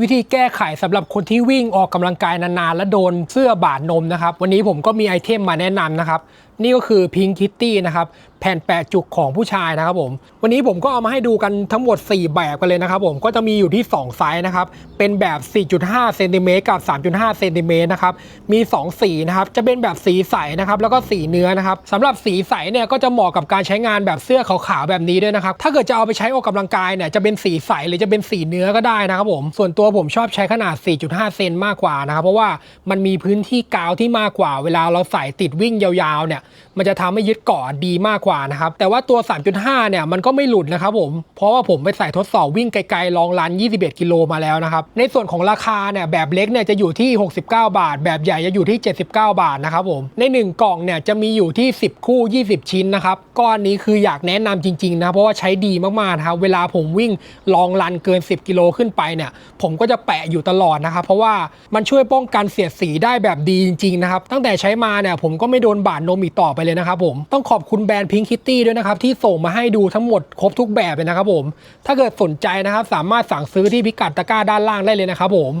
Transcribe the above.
วิธีแก้ไขสำหรับคนที่วิ่งออกกำลังกายนานๆ และโดนเสื้อบาดนมนะครับ วันนี้ผมก็มีไอเทมมาแนะนำนะครับนี่ก็คือ Pink Kitty นะครับแผ่นแปะจุกของผู้ชายนะครับผมวันนี้ผมก็เอามาให้ดูกันทั้งหมด 4 แบบกันเลยนะครับผมก็จะมีอยู่ที่ 2 ไซส์นะครับเป็นแบบ 4.5เซนติเมตรกับ 3.5เซนติเมตรนะครับมี 2 สีนะครับจะเป็นแบบสีใสนะครับแล้วก็สีเนื้อนะครับสำหรับสีใสเนี่ยก็จะเหมาะกับการใช้งานแบบเสื้อขาวๆแบบนี้ด้วยนะครับถ้าเกิดจะเอาไปใช้ออกกำลังกายเนี่ยจะเป็นสีใสหรือจะเป็นสีเนื้อก็ได้นะครับผมส่วนตัวผมชอบใช้ขนาด 4.5 เซนมากกว่านะครับเพราะว่ามันมีพื้นที่กาวที่มากกว่า เวลาเราใส่ติดวิ่งยาวๆเนี่ยมันจะทำให้ยึดเกาะดีมากกว่านะครับ แต่ว่าตัว 3.5 เนี่ยมันก็ไม่หลุดนะครับผม เพราะว่าผมไปใส่ทดสอบวิ่งไกลๆลองรัน 21 กิโลมาแล้วนะครับ ในส่วนของราคาเนี่ยแบบเล็กเนี่ยจะอยู่ที่ 69 บาท แบบใหญ่จะอยู่ที่ 79 บาทนะครับผมใน 1 กล่องเนี่ยจะมีอยู่ที่ 10 คู่ 20 ชิ้นนะครับก้อนนี้คืออยากแนะนำจริงๆนะเพราะว่าใช้ดีมากๆนะครับเวลาผมวิ่งลองรันเกิน 10 กิโลขึ้นไปเนี่ยผมก็จะแปะอยู่ตลอดนะครับเพราะว่ามันช่วยป้องกันเสียดสีได้แบบดีจริงๆนะครับตั้งแต่ใช้มาเนี่ยผมก็ไม่โดนบาดนมอีกต่อไปเลยนะครับผมต้องขอบคุณแบรนด์ Pink Kitty ด้วยนะครับที่ส่งมาให้ดูทั้งหมดครบทุกแบบเลยนะครับผมถ้าเกิดสนใจนะครับสามารถสั่งซื้อที่พิกัดตะกร้าด้านล่างได้เลยนะครับผม